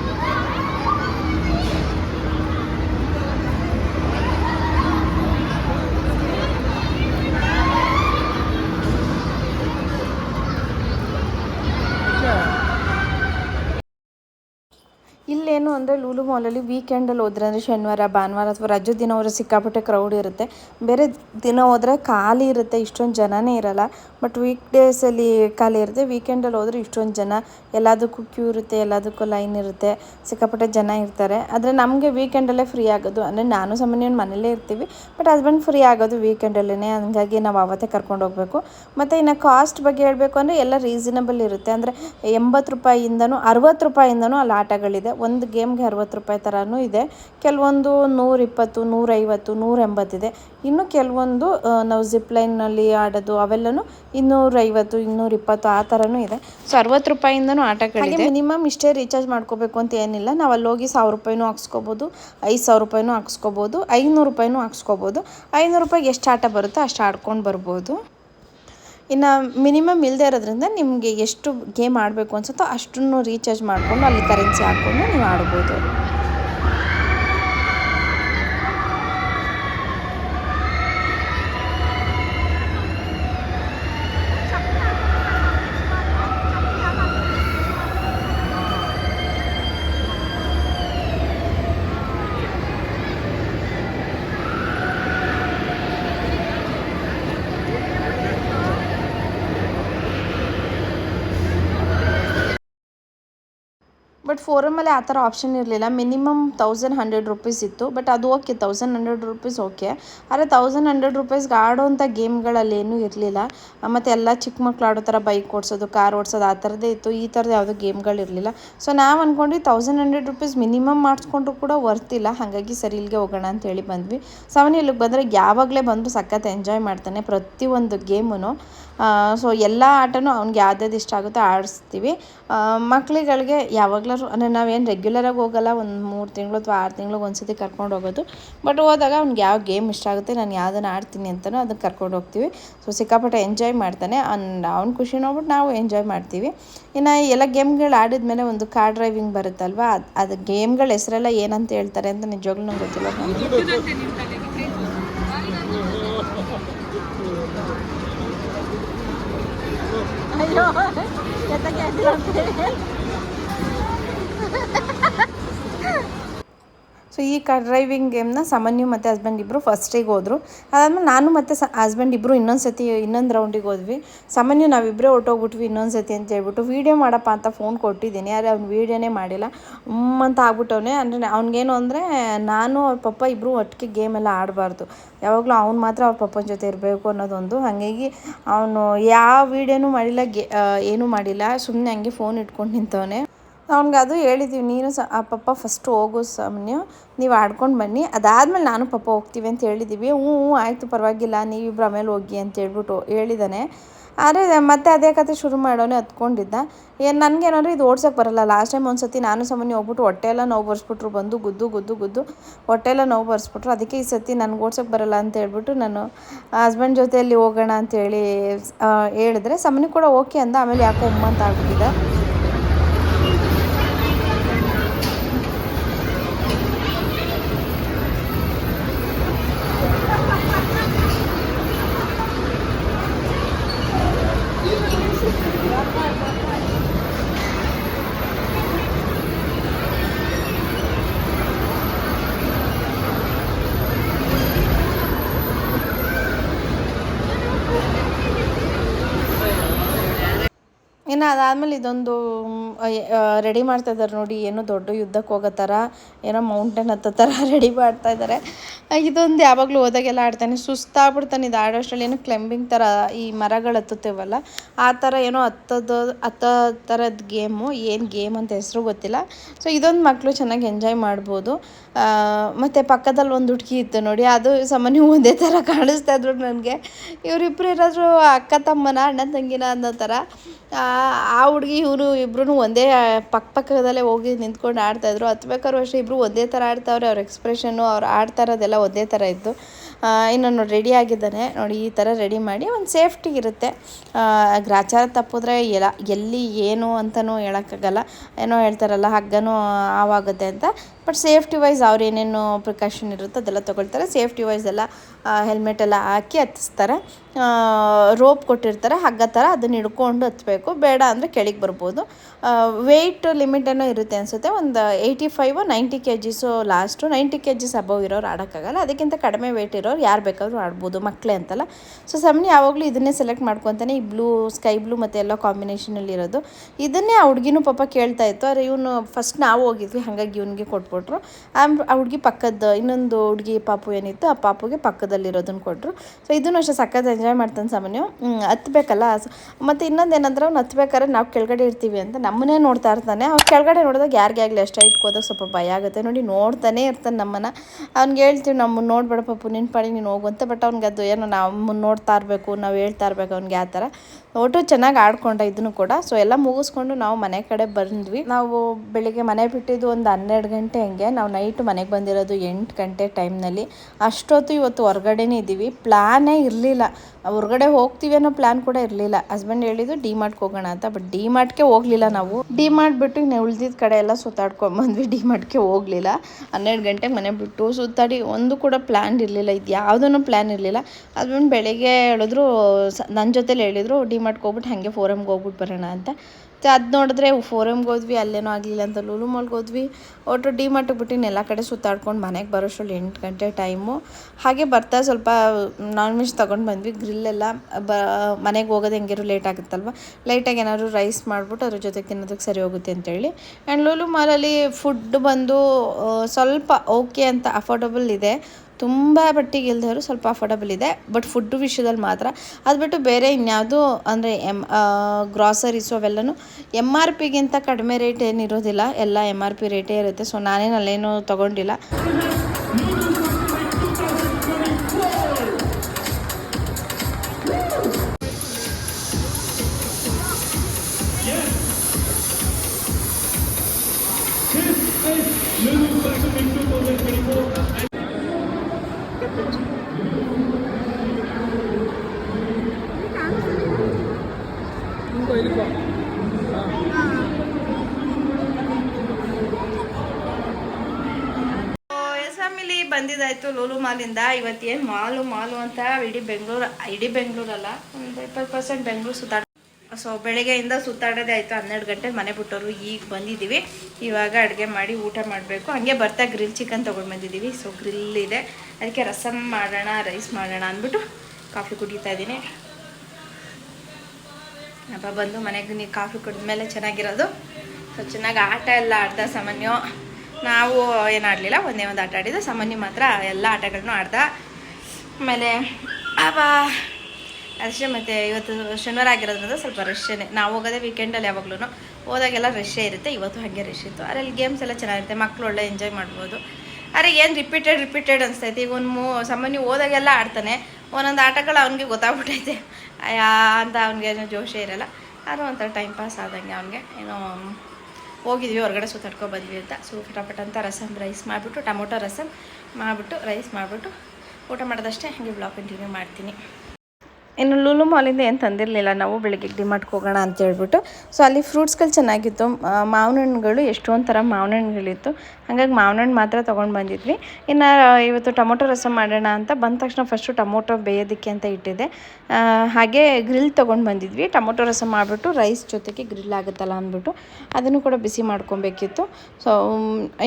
ಅಂದರೆ ಲೂಲು ಮಾಲಲ್ಲಿ ವೀಕೆಂಡಲ್ಲಿ ಹೋದ್ರೆ ಅಂದರೆ ಶನಿವಾರ, ಭಾನುವಾರ ಅಥವಾ ರಜೆ ದಿನ ಹೋದ್ರೆ ಸಿಕ್ಕಾಪಟ್ಟೆ ಕ್ರೌಡ್ ಇರುತ್ತೆ. ಬೇರೆ ದಿನ ಹೋದರೆ ಖಾಲಿ ಇರುತ್ತೆ, ಇಷ್ಟೊಂದು ಜನನೇ ಇರಲ್ಲ. ಬಟ್ ವೀಕ್ ಡೇಸಲ್ಲಿ ಖಾಲಿ ಇರುತ್ತೆ ವೀಕೆಂಡಲ್ಲಿ ಹೋದ್ರೆ ಇಷ್ಟೊಂದು ಜನ. ಎಲ್ಲದಕ್ಕೂ ಕ್ಯೂ ಇರುತ್ತೆ, ಎಲ್ಲದಕ್ಕೂ ಲೈನ್ ಇರುತ್ತೆ, ಸಿಕ್ಕಾಪಟ್ಟೆ ಜನ ಇರ್ತಾರೆ. ಆದರೆ ನಮಗೆ ವೀಕೆಂಡಲ್ಲೇ ಫ್ರೀ ಆಗೋದು. ಅಂದರೆ ನಾನು ಸಾಮಾನ್ಯ ಮನೇಲೇ ಇರ್ತೀವಿ. ಬಟ್ ಹಸ್ಬೆಂಡ್ ಫ್ರೀ ಆಗೋದು ವೀಕೆಂಡಲ್ಲೇ ಹಂಗಾಗಿ ನಾವು ಅವತ್ತೇ ಕರ್ಕೊಂಡು ಹೋಗಬೇಕು. ಮತ್ತು ಇನ್ನು ಕಾಸ್ಟ್ ಬಗ್ಗೆ ಹೇಳಬೇಕು ಅಂದರೆ ಎಲ್ಲ ರೀಸನಬಲ್ ಇರುತ್ತೆ. ಅಂದರೆ ಎಂಬತ್ತು ರೂಪಾಯಿಂದನೂ ಅರವತ್ತು ರೂಪಾಯಿಂದನೂ ಅಲ್ಲಿ ಆಟಗಳಿದೆ. ಒಂದು ಗೇಮ್ಗೆ ಅರವತ್ತು ರೂಪಾಯಿ ಥರನೂ ಇದೆ. ಕೆಲವೊಂದು ನೂರಿಪ್ಪತ್ತು, ನೂರೈವತ್ತು ನೂರ ಎಂಬತ್ತಿದೆ ಇನ್ನು ಕೆಲವೊಂದು ನಾವು ಜಿಪ್ ಲೈನ್ನಲ್ಲಿ ಆಡೋದು ಅವೆಲ್ಲನೂ ಇನ್ನೂರೈವತ್ತು, ಇನ್ನೂರಿಪ್ಪತ್ತು ಆ ಥರನೂ ಇದೆ. ಸೊ ಅರವತ್ತು ರೂಪಾಯಿಂದನೂ ಆಟಗಳಿದೆ ಮಿನಿಮಮ್ ಇಷ್ಟೇ ರೀಚಾರ್ಜ್ ಮಾಡ್ಕೋಬೇಕು ಅಂತ ಏನಿಲ್ಲ. ನಾವು ಅಲ್ಲಿ ಹೋಗಿ ಸಾವಿರ ರೂಪಾಯಿನೂ ಹಾಕ್ಸ್ಕೊಬೋದು, ಐದು ಸಾವಿರ ರೂಪಾಯಿನೂ ಹಾಕ್ಸ್ಕೊಬೋದು, ಐನೂರು ರೂಪಾಯಿನೂ ಹಾಕ್ಸ್ಕೊಬೋದು. ಐನೂರು ರೂಪಾಯಿಗೆ ಎಷ್ಟು ಆಟ ಬರುತ್ತೋ ಅಷ್ಟು ಆಡ್ಕೊಂಡು ಬರ್ಬೋದು. ಇನ್ನು ಮಿನಿಮಮ್ ಇಲ್ಲದೆ ಇರೋದ್ರಿಂದ ನಿಮಗೆ ಎಷ್ಟು ಗೇಮ್ ಆಡಬೇಕು ಅನ್ಸುತ್ತೋ ಅಷ್ಟನ್ನು ರೀಚಾರ್ಜ್ ಮಾಡಿಕೊಂಡು ಅಲ್ಲಿ ಕರೆನ್ಸಿ ಹಾಕ್ಕೊಂಡು ನೀವು ಆಡ್ಬೋದು. ಬಟ್ ಫೋರಮಲ್ಲಿ ಆ ಥರ ಆಪ್ಷನ್ ಇರಲಿಲ್ಲ. ಮಿನಿಮಮ್ ತೌಸಂಡ್ ಹಂಡ್ರೆಡ್ ರುಪೀಸ್ ಇತ್ತು. ಬಟ್ ಅದು okay thousand hundred rupees okay ಆದರೆ ತೌಸಂಡ್ ಹಂಡ್ರೆಡ್ ರುಪೀಸ್ಗೆ ಆಡೋವಂಥ ಗೇಮ್ಗಳಲ್ಲಿ ಏನೂ ಇರಲಿಲ್ಲ. ಮತ್ತು ಎಲ್ಲ ಚಿಕ್ಕ ಮಕ್ಳು ಆಡೋ ಥರ ಬೈಕ್ ಓಡಿಸೋದು ಕಾರ್ ಓಡಿಸೋದು, ಆ ಥರದ್ದೇ ಇತ್ತು. ಈ ಥರದ್ದು ಯಾವುದೋ ಗೇಮ್ಗಳಿರಲಿಲ್ಲ ಸೊ ನಾವು ಅಂದ್ಕೊಂಡು ತೌಸಂಡ್ ಹಂಡ್ರೆಡ್ ರುಪೀಸ್ ಮಿನಿಮಮ್ ಮಾಡಿಸ್ಕೊಂಡ್ರು ಕೂಡ ವರ್ತಿಲ್ಲ ಹಾಗಾಗಿ ಸರಿ, ಇಲ್ಲಿಗೆ ಹೋಗೋಣ ಅಂತ ಹೇಳಿ ಬಂದ್ವಿ. ಸಾಮಾನ್ಯ ಇಲ್ಲಿಗೆ ಬಂದರೆ ಯಾವಾಗಲೇ ಬಂದರೂ ಸಖತ್ ಎಂಜಾಯ್ ಮಾಡ್ತಾನೆ ಪ್ರತಿಯೊಂದು ಗೇಮು ಸೊ ಎಲ್ಲ ಆಟನೂ ಅವ್ನಿಗೆ ಯಾವ್ದ್ಯಾವ್ದು ಇಷ್ಟ ಆಗುತ್ತೋ ಆಡಿಸ್ತೀವಿ. ಮಕ್ಳುಗಳಿಗೆ ಅಂದರೆ ನಾವೇನು ರೆಗ್ಯುಲರಾಗಿ ಹೋಗಲ್ಲ, ಒಂದು ಮೂರು ತಿಂಗಳು ಅಥವಾ ಆರು ತಿಂಗ್ಳಿಗೆ ಒಂದ್ಸತಿ ಕರ್ಕೊಂಡು ಹೋಗೋದು. ಬಟ್ ಹೋದಾಗ ಅವ್ನಿಗೆ ಯಾವ ಗೇಮ್ ಇಷ್ಟ ಆಗುತ್ತೆ, ನಾನು ಯಾವ್ದನ್ನು ಆಡ್ತೀನಿ ಅಂತಲೂ ಅದನ್ನು ಕರ್ಕೊಂಡು ಹೋಗ್ತೀವಿ. ಸೊ ಸಿಕ್ಕಾಪಟ್ಟೆ ಎಂಜಾಯ್ ಮಾಡ್ತಾನೆ ಅವ್ನ ಖುಷಿ ನೋಡ್ಬಿಟ್ಟು ನಾವು ಎಂಜಾಯ್ ಮಾಡ್ತೀವಿ. ಇನ್ನು ಎಲ್ಲ ಗೇಮ್ಗಳು ಆಡಿದ್ಮೇಲೆ ಒಂದು ಕಾರ್ ಡ್ರೈವಿಂಗ್ ಬರುತ್ತಲ್ವ, ಅದು ಅದು ಗೇಮ್ಗಳ ಹೆಸರೆಲ್ಲ ಏನಂತ ಹೇಳ್ತಾರೆ ಅಂತ ನಿಜವಾಗ್ಲೂ ನಂಗೆ ಗೊತ್ತಿಲ್ಲ. ya da geldiler. ಸೊ ಈ ಕಾರ್ ಡ್ರೈವಿಂಗ್ ಗೇಮ್ನ ಸಾಮಾನ್ಯ ಮತ್ತು ಹಸ್ಬೆಂಡ್ ಇಬ್ಬರು ಫಸ್ಟಿಗೆ ಹೋದರು. ಅದಾದ್ಮೇಲೆ ನಾನು ಮತ್ತು ಸ ಹಸ್ಬೆಂಡ್ ಇಬ್ಬರು ಇನ್ನೊಂದು ಸತಿ ಇನ್ನೊಂದು ರೌಂಡಿಗೆ ಹೋದ್ವಿ. ಸಾಮಾನ್ಯ ನಾವಿಬ್ಬರೇ ಹೊಟ್ಟೋಗ್ಬಿಟ್ವಿ ಇನ್ನೊಂದು ಸತಿ ಅಂತ ಹೇಳ್ಬಿಟ್ಟು, ವೀಡಿಯೋ ಮಾಡಪ್ಪ ಅಂತ ಫೋನ್ ಕೊಟ್ಟಿದ್ದೀನಿ. ಆದರೆ ಅವ್ನು ವೀಡಿಯೋನೇ ಮಾಡಿಲ್ಲ. ಅಂತ ಆಗ್ಬಿಟ್ಟವನೆ. ಅಂದರೆ ಅವ್ನಿಗೇನು ಅಂದರೆ ನಾನು ಅವ್ರ ಪಪ್ಪ ಇಬ್ಬರು ಒಟ್ಟಿಗೆ ಗೇಮ್ ಎಲ್ಲ ಆಡಬಾರ್ದು. ಯಾವಾಗಲೂ ಅವ್ನು ಮಾತ್ರ ಅವ್ರ ಪಪ್ಪನ ಜೊತೆ ಇರಬೇಕು ಅನ್ನೋದೊಂದು. ಹಾಗಾಗಿ ಅವನು ಯಾವ ವೀಡಿಯೋನೂ ಮಾಡಿಲ್ಲ, ಗೇ ಏನೂ ಮಾಡಿಲ್ಲ. ಸುಮ್ಮನೆ ಹಂಗೆ ಫೋನ್ ಇಟ್ಕೊಂಡು ನಿಂತವನೆ. ಅವ್ನಿಗೆ ಅದು ಹೇಳಿದ್ದೀವಿ ನೀನು ಸ, ಆ ಪಪ್ಪ ಫಸ್ಟ್ ಹೋಗು ಸಾಮಾನ್ಯ ನೀವು ಆಡ್ಕೊಂಡು ಬನ್ನಿ. ಅದಾದಮೇಲೆ ನಾನು ಪಪ್ಪ ಹೋಗ್ತೀವಿ ಅಂತ ಹೇಳಿದ್ದೀವಿ ಹ್ಞೂ ಹ್ಞೂ, ಆಯಿತು, ಪರವಾಗಿಲ್ಲ, ನೀವಿಬ್ರು ಆಮೇಲೆ ಹೋಗಿ ಅಂತ ಹೇಳ್ಬಿಟ್ಟು ಹೇಳಿದ್ದಾನೆ ಆದರೆ ಮತ್ತೆ ಅದೇ ಕತೆ ಶುರು ಮಾಡೋನೇ ಹತ್ಕೊಂಡಿದ್ದ ಏನು, ನನಗೇನಾದ್ರು ಇದು ಓಡ್ಸೋಕ್ಕೆ ಬರಲ್ಲ. ಲಾಸ್ಟ್ ಟೈಮ್ ಒಂದು ಸತಿ ನಾನು ಸಾಮಾನ್ಯ ಹೋಗ್ಬಿಟ್ಟು ಹೊಟ್ಟೆ ಎಲ್ಲ ನೋವು ಬರ್ಸ್ಬಿಟ್ರು, ಬಂದು ಗುದ್ದು ಗುದ್ದು ಗುದ್ದು. ಹೊಟ್ಟೆ ಎಲ್ಲ ನೋವು ಬರ್ಸ್ಬಿಟ್ರು. ಅದಕ್ಕೆ ಈ ಸತಿ ನನಗೆ ಓಡ್ಸೋಕ್ಕೆ ಬರಲ್ಲ ಅಂತ ಹೇಳ್ಬಿಟ್ಟು ನಾನು ಹಸ್ಬೆಂಡ್ ಜೊತೆಯಲ್ಲಿ ಹೋಗೋಣ ಅಂತೇಳಿ ಹೇಳಿದ್ರೆ ಸಾಮಾನ್ಯ ಕೂಡ ಓಕೆ ಅಂದ. ಆಮೇಲೆ ಯಾಕೋ ಅಂತ ಆಗ್ಬಿಟ್ಟಿದೆ ಇನ್ನು ಅದಾದಮೇಲೆ ಇದೊಂದು ರೆಡಿ ಮಾಡ್ತಾ ಇದ್ದಾರೆ ನೋಡಿ, ಏನೋ ದೊಡ್ಡ ಯುದ್ಧಕ್ಕೆ ಹೋಗೋ ಥರ ಏನೋ ಮೌಂಟೇನ್ ಹತ್ತೋ ಥರ ರೆಡಿ ಮಾಡ್ತಾ ಇದ್ದಾರೆ ಇದೊಂದು ಯಾವಾಗಲೂ ಹೋದಾಗೆಲ್ಲ ಆಡ್ತಾನೆ, ಸುಸ್ತಾಗ್ಬಿಡ್ತಾನೆ ಇದು ಆಡೋಷ್ಟರಲ್ಲಿ, ಏನೋ ಕ್ಲೈಂಬಿಂಗ್ ಥರ ಈ ಮರಗಳು ಹತ್ತುತ್ತೇವಲ್ಲ, ಆ ಥರ ಏನೋ ಹತ್ತೋದು, ಹತ್ತೋ ಥರದ್ದು ಗೇಮು ಏನು ಗೇಮ್ ಅಂತ ಹೆಸರು ಗೊತ್ತಿಲ್ಲ. ಸೊ ಇದೊಂದು ಮಕ್ಕಳು ಚೆನ್ನಾಗಿ ಎಂಜಾಯ್ ಮಾಡ್ಬೋದು. ಮತ್ತು ಪಕ್ಕದಲ್ಲಿ ಒಂದು ಹುಡುಗಿ ಇತ್ತು ನೋಡಿ, ಅದು ಸಾಮಾನ್ಯ ಒಂದೇ ಥರ ಕಾಣಿಸ್ತಾ ಇದ್ರು ನನಗೆ. ಇವರಿಬ್ಬರು ಏನಾದರೂ ಅಕ್ಕ ತಮ್ಮನ, ಅಣ್ಣ ತಂಗಿನ ಅನ್ನೋ ಥರ, ಆ ಹುಡುಗಿ, ಇವರು ಒಂದೇ ಪಕ್ಕ ಪಕ್ಕದಲ್ಲೇ ಹೋಗಿ ನಿಂತ್ಕೊಂಡು ಆಡ್ತಾಯಿದ್ರು ಹತ್ಬೇಕಾದ್ರು ಅಷ್ಟೇ ಇಬ್ಬರು ಒಂದೇ ಥರ ಆಡ್ತಾವ್ರೆ. ಅವ್ರ ಎಕ್ಸ್ಪ್ರೆಷನ್ನು ಅವ್ರು ಆಡ್ತಾ ಇರೋದೆಲ್ಲ ಒಂದೇ ಥರ ಇತ್ತು. ಇನ್ನು ನೋಡಿ ರೆಡಿ ಆಗಿದ್ದಾನೆ. ನೋಡಿ, ಈ ಥರ ರೆಡಿ ಮಾಡಿ ಒಂದು ಸೇಫ್ಟಿ ಇರುತ್ತೆ. ಗ್ರಾಚಾರ ತಪ್ಪಿದ್ರೆ ಎಲ್ಲ, ಎಲ್ಲಿ, ಏನು ಅಂತಲೂ ಹೇಳೋಕ್ಕಾಗಲ್ಲ. ಏನೋ ಹೇಳ್ತಾರಲ್ಲ, ಹಗ್ಗನೂ ಆವಾಗುತ್ತೆ ಅಂತ. ಬಟ್ ಸೇಫ್ಟಿ ವೈಸ್ ಅವ್ರು ಏನೇನು ಪ್ರಿಕಾಷನ್ ಇರುತ್ತೋ ಅದೆಲ್ಲ ತೊಗೊಳ್ತಾರೆ. ಸೇಫ್ಟಿ ವೈಸ್ ಎಲ್ಲ ಹೆಲ್ಮೆಟ್ ಎಲ್ಲ ಹಾಕಿ ಹತ್ತಿಸ್ತಾರೆ. ರೋಪ್ ಕೊಟ್ಟಿರ್ತಾರೆ, ಹಗ್ಗ ಥರ ಅದನ್ನ ಹಿಡ್ಕೊಂಡು ಹತ್ತಬೇಕು ಬೇಡ ಅಂದರೆ ಕೆಳಗೆ ಬರ್ಬೋದು. ವೆಯ್ಟ್ ಲಿಮಿಟ್ ಏನೋ ಇರುತ್ತೆ ಅನಿಸುತ್ತೆ. ಒಂದು eighty five ninety K Gs last ninety K Gs above ಇರೋರು ಆಡೋಕ್ಕಾಗಲ್ಲ. ಅದಕ್ಕಿಂತ ಕಡಿಮೆ ವೆಯ್ಟ್ ಇರೋರು ಯಾರು ಬೇಕಾದರೂ ಆಡ್ಬೋದು ಮಕ್ಕಳೇ ಅಂತಲ್ಲ. ಸೊ ಸಮ್ನಿ ಯಾವಾಗಲೂ ಇದನ್ನೇ ಸೆಲೆಕ್ಟ್ ಮಾಡ್ಕೊತಾನೆ. ಈ ಬ್ಲೂ ಸ್ಕೈ ಬ್ಲೂ ಮತ್ತು ಎಲ್ಲ ಕಾಂಬಿನೇಷನಲ್ಲಿ ಇರೋದು. ಇದನ್ನೇ ಆ ಹುಡುಗಿನೂ ಪಾಪ ಕೇಳ್ತಾ ಇತ್ತು. ಆದರೆ ಇವನು ಫಸ್ಟ್ ನಾವು ಹೋಗಿದ್ವಿ, ಹಾಗಾಗಿ ಇವನಿಗೆ ಕೊಟ್ಬಿಟ್ರು. ಆಮ್ ಆ ಹುಡುಗಿ ಪಕ್ಕದ ಇನ್ನೊಂದು ಹುಡುಗಿ ಪಾಪು ಏನಿತ್ತು, ಆ ಪಾಪುಗೆ ಪಕ್ಕದಲ್ಲಿರೋದನ್ನು ಕೊಟ್ಟರು ಸೊ ಇದನ್ನು ಅಷ್ಟೇ ಸಖತ್ ಎಂಜಾಯ್ ಮಾಡ್ತಾನೆ ಸಾಮಾನ್ಯ. ಹತ್ಬೇಕಲ್ಲ? ಮತ್ತು ಇನ್ನೊಂದು ಏನಂದ್ರೆ ಅವ್ನು ಹತ್ಬೇಕಾದ್ರೆ ನಾವು ಕೆಳಗಡೆ ಇರ್ತೀವಿ ಅಂತ ನಮ್ಮನ್ನೇ ನೋಡ್ತಾ ಇರ್ತಾನೆ. ಅವ್ನು ಕೆಳಗಡೆ ನೋಡಿದಾಗ ಯಾರಿಗೆ ಆಗಲಿ ಅಷ್ಟು ಇಟ್ಕೋದಾಗ ಸ್ವಲ್ಪ ಭಯ ಆಗುತ್ತೆ. ನೋಡಿ ನೋಡ್ತಾನೆ ಇರ್ತಾನೆ ನಮ್ಮನ್ನು. ಅವ್ನಿಗೆ ಹೇಳ್ತೀವಿ ನಮ್ಮನ್ನು ನೋಡ್ಬೇಡ ಪಪ್ಪು ನಿನ್ನ ಪಾಡಿ ನೀನು ಹೋಗು ಅಂತ. ಬಟ್ ಅವ್ನಿಗೆ ಅದು ಏನೋ ನಮ್ಮನ್ನು ನೋಡ್ತಾ ಇರಬೇಕು, ನಾವು ಹೇಳ್ತಾ ಇರಬೇಕು ಅವ್ನಿಗೆ ಆ ಥರ. ಒಟ್ಟು ಚೆನ್ನಾಗಿ ಆಡ್ಕೊಂಡ ಇದನ್ನು ಕೂಡ. ಸೊ ಎಲ್ಲ ಮುಗಿಸ್ಕೊಂಡು ನಾವು ಮನೆ ಕಡೆ ಬಂದ್ವಿ. ನಾವು ಬೆಳಿಗ್ಗೆ ಮನೆ ಬಿಟ್ಟಿದ್ದು ಒಂದು ಹನ್ನೆರಡು ಗಂಟೆ ಹಂಗೆ. ನಾವು ನೈಟ್ ಮನೆಗೆ ಬಂದಿರೋದು ಎಂಟು ಗಂಟೆ ಟೈಮ್ನಲ್ಲಿ. ಅಷ್ಟೊತ್ತು ಇವತ್ತು ಹೊರಗಡೆನೇ ಇದ್ದೀವಿ ಪ್ಲ್ಯಾನೇ ಇರಲಿಲ್ಲ. ಹೊರಗಡೆ ಹೋಗ್ತೀವಿ ಅನ್ನೋ ಪ್ಲಾನ್ ಕೂಡ ಇರಲಿಲ್ಲ. ಹಸ್ಬೆಂಡ್ ಹೇಳಿದ್ದು ಡಿ ಮಾರ್ಟ್ಗೆ ಹೋಗೋಣ ಅಂತ ಬಟ್ ಡಿ ಮಾರ್ಟ್ಗೆ ಹೋಗಲಿಲ್ಲ ನಾವು. ಡಿ ಮಾರ್ಟ್ ಬಿಟ್ಟು ಉಳಿದಿದ್ದ ಕಡೆ ಎಲ್ಲ ಸುತ್ತಾಡ್ಕೊಂಡು ಬಂದ್ವಿ. ಡಿ ಮಾರ್ಟ್ಗೆ ಹೋಗಲಿಲ್ಲ. ಹನ್ನೆರಡು ಗಂಟೆಗೆ ಮನೆ ಬಿಟ್ಟು ಸುತ್ತಾಡಿ, ಒಂದು ಕೂಡ ಪ್ಲ್ಯಾನ್ ಇರಲಿಲ್ಲ. ಇದು ಯಾವುದೂ ಪ್ಲ್ಯಾನ್ ಇರಲಿಲ್ಲ. ಹಸ್ಬೆಂಡ್ ಬೆಳಿಗ್ಗೆ ಹೇಳಿದ್ರು ನನ್ನ ಜೊತೆಲಿ ಹೇಳಿದರು ಡಿ ಮಾರ್ಟ್ಗೆ ಹೋಗ್ಬಿಟ್ಟು ಹಾಗೆ ಫೋರಮ್ಗೆ ಹೋಗ್ಬಿಟ್ಟು ಬರೋಣ ಅಂತ. ಅದು ನೋಡಿದ್ರೆ ಫೋರಮ್ಗೆ ಹೋದ್ವಿ, ಅಲ್ಲೇನೋ ಆಗಲಿಲ್ಲ ಅಂತ ಲೂಲು ಮಾಲ್ಗೆ ಹೋದ್ವಿ. ಒಟ್ಟು ಡಿ ಮಾರ್ಟಿಗೆ ಬಿಟ್ಟು ಎಲ್ಲ ಕಡೆ ಸುತ್ತಾಡ್ಕೊಂಡು ಮನೆಗೆ ಬರೋಷ್ಟ್ರಲ್ಲಿ ಎಂಟು ಗಂಟೆ ಟೈಮು ಹಾಗೆ ಬರ್ತಾ ಸ್ವಲ್ಪ ನಾನ್ ವೆಜ್ ತೊಗೊಂಡು ಬಂದ್ವಿ. ಗ್ರಿಲ್ಲೆಲ್ಲ ಬ, ಮನೆಗೆ ಹೋಗೋದು ಹೆಂಗಿರು ಲೇಟ್ ಆಗುತ್ತಲ್ವ? ಲೈಟಾಗಿ ಏನಾದ್ರು ರೈಸ್ ಮಾಡಿಬಿಟ್ಟು ಅದ್ರ ಜೊತೆ ತಿನ್ನೋದಕ್ಕೆ ಸರಿ ಹೋಗುತ್ತೆ ಅಂತೇಳಿ ಆ್ಯಂಡ್ ಲೂಲು ಮಾಲಲ್ಲಿ ಫುಡ್ ಬಂದು ಸ್ವಲ್ಪ ಓಕೆ ಅಂತ ಅಫೋರ್ಡಬಲ್ ಇದೆ. ತುಂಬ ಮಟ್ಟಿಗೆ ಸ್ವಲ್ಪ ಅಫೋರ್ಡಬಲ್ ಇದೆ ಬಟ್ ಫುಡ್ ವಿಷಯದಲ್ಲಿ ಮಾತ್ರ. ಅದು ಬಿಟ್ಟು ಬೇರೆ ಇನ್ಯಾವುದು ಅಂದರೆ ಎಂ ಗ್ರಾಸರೀಸು ಅವೆಲ್ಲನೂ ಎಂ ಆರ್ ಪಿಗಿಂತ ಕಡಿಮೆ ರೇಟ್ ಏನಿರೋದಿಲ್ಲ, ಎಲ್ಲ ಎಂ ಆರ್ ಪಿ ರೇಟೇ ಇರುತ್ತೆ. ಸೊ ನಾನೇನು ಅಲ್ಲೇನು ತೊಗೊಂಡಿಲ್ಲ. ಮಾಲಿಂದ ಇವತ್ತೇನು ಮಾಲು ಮಾಲು ಅಂತ ಇಡೀ ಬೆಂಗಳೂರು, ಇಡೀ ಬೆಂಗಳೂರಲ್ಲ, ಒಂದು ಇಪ್ಪತ್ತು ಪರ್ಸೆಂಟ್ ಬೆಂಗಳೂರು ಸುತ್ತಾಡ. ಸೊ ಬೆಳಗ್ಗೆಯಿಂದ ಸುತ್ತಾಡೋದೇ ಆಯಿತು. ಹನ್ನೆರಡು ಗಂಟೆ ಮನೆ ಬಿಟ್ಟವರು ಈಗ ಬಂದಿದ್ದೀವಿ. ಇವಾಗ ಅಡುಗೆ ಮಾಡಿ ಊಟ ಮಾಡಬೇಕು. ಹಂಗೆ ಬರ್ತಾ ಗ್ರಿಲ್ ಚಿಕನ್ ತೊಗೊಂಡು ಬಂದಿದ್ದೀವಿ. ಸೊ ಗ್ರಿಲ್ ಇದೆ. ಅದಕ್ಕೆ ರಸಮ್ ಮಾಡೋಣ ರೈಸ್ ಮಾಡೋಣ ಅಂದ್ಬಿಟ್ಟು ಕಾಫಿ ಕುಡಿತಾ ಇದ್ದೀನಿ. ಹಬ್ಬ ಬಂದು ಮನೆಗೆ ನೀವು ಕಾಫಿ ಕುಡಿದ್ಮೇಲೆ ಚೆನ್ನಾಗಿರೋದು. ಸೊ ಚೆನ್ನಾಗಿ ಆಟ ಎಲ್ಲ ಆಡ್ದ ಸಾಮಾನ್ಯ. ನಾವು ಏನು ಆಡಲಿಲ್ಲ ಒಂದೇ ಒಂದು ಆಟ ಆಡಿದ್ದು. ಸಾಮಾನ್ಯ ಮಾತ್ರ ಎಲ್ಲ ಆಟಗಳನ್ನೂ ಆಡ್ದ. ಆಮೇಲೆ ಅವ ಅಷ್ಟೇ ಮತ್ತು ಇವತ್ತು ಶನಿವಾರ ಆಗಿರೋದ್ರಿಂದ ಸ್ವಲ್ಪ ರಶ್ಶೇ ನಾವು ಹೋಗೋದೇ ವೀಕೆಂಡಲ್ಲಿ ಯಾವಾಗ್ಲೂ ಹೋದಾಗೆಲ್ಲ ರಶ್ಶೇ ಇರುತ್ತೆ. ಇವತ್ತು ಹಾಗೆ ರಶ್ ಇತ್ತು. ಅದರಲ್ಲಿ ಗೇಮ್ಸ್ ಎಲ್ಲ ಚೆನ್ನಾಗಿರುತ್ತೆ. ಮಕ್ಕಳು ಒಳ್ಳೆ ಎಂಜಾಯ್ ಮಾಡ್ಬೋದು. ಅರೆ, ಏನು ರಿಪೀಟೆಡ್ ರಿಪೀಟೆಡ್ ಅನಿಸ್ತೈತೆ. ಈಗ ಒಂದು ಮೂ, ಸಾಮಾನ್ಯ ಹೋದಾಗೆಲ್ಲ ಆಡ್ತಾನೆ. ಒಂದೊಂದು ಆಟಗಳು ಅವನಿಗೆ ಗೊತ್ತಾಗ್ಬಿಟ್ಟೈತೆ ಅಯ್ಯ, ಅಂತ ಅವನಿಗೆ ಏನೋ ಜೋಶೇ ಇರಲ್ಲ. ಆದರೂ ಒಂಥರ ಟೈಮ್ ಪಾಸ್ ಆದಂಗೆ ಅವನಿಗೆ. ಏನೋ ಹೋಗಿದ್ವಿ, ಹೊರಗಡೆ ಸುತ್ತಾಡ್ಕೊ ಬಂದ್ವಿ ಅಂತ. ಸೊ, ಫಟಾಫಟ್ ಅಂತ ರಸಮ್ ರೈಸ್ ಮಾಡಿಬಿಟ್ಟು, ಟೊಮೊಟೊ ರಸಮ್ ಮಾಡಿಬಿಟ್ಟು ರೈಸ್ ಮಾಡಿಬಿಟ್ಟು ಊಟ ಮಾಡೋದಷ್ಟೇ, ಹಾಗೆ ಬ್ಲಾಗ್ ಕಂಟಿನ್ಯೂ ಮಾಡ್ತೀನಿ. ಇನ್ನು ಲೂಲು ಮಾಲಿಂದ ಏನು ತಂದಿರಲಿಲ್ಲ, ನಾವು ಬೆಳಗ್ಗೆ ಡಿಮಾರ್ಟ್ಗೆ ಹೋಗೋಣ ಅಂತ ಹೇಳ್ಬಿಟ್ಟು. ಸೊ ಅಲ್ಲಿ ಫ್ರೂಟ್ಸ್ಗಳು ಚೆನ್ನಾಗಿತ್ತು. ಮಾವಿನ ಹಣ್ಣುಗಳು ಎಷ್ಟೊಂದು ಥರ ಮಾವಿನ ಹಣ್ಣುಗಳಿತ್ತು ಹಾಗಾಗಿ ಮಾವಿನ ಹಣ್ಣು ಮಾತ್ರ ತೊಗೊಂಡು ಬಂದಿದ್ವಿ. ಇನ್ನು ಇವತ್ತು ಟೊಮೊಟೊ ರಸ ಮಾಡೋಣ ಅಂತ ಬಂದ ತಕ್ಷಣ ಫಸ್ಟು ಟೊಮೊಟೊ ಬೇಯೋದಕ್ಕೆ ಅಂತ ಇಟ್ಟಿದ್ದೆ. ಹಾಗೆ ಗ್ರಿಲ್ ತೊಗೊಂಡು ಬಂದಿದ್ವಿ. ಟೊಮೊಟೊ ರಸ ಮಾಡಿಬಿಟ್ಟು ರೈಸ್ ಜೊತೆಗೆ ಗ್ರಿಲ್ ಆಗುತ್ತಲ್ಲ ಅಂದ್ಬಿಟ್ಟು ಅದನ್ನು ಕೂಡ ಬಿಸಿ ಮಾಡ್ಕೊಬೇಕಿತ್ತು. ಸೊ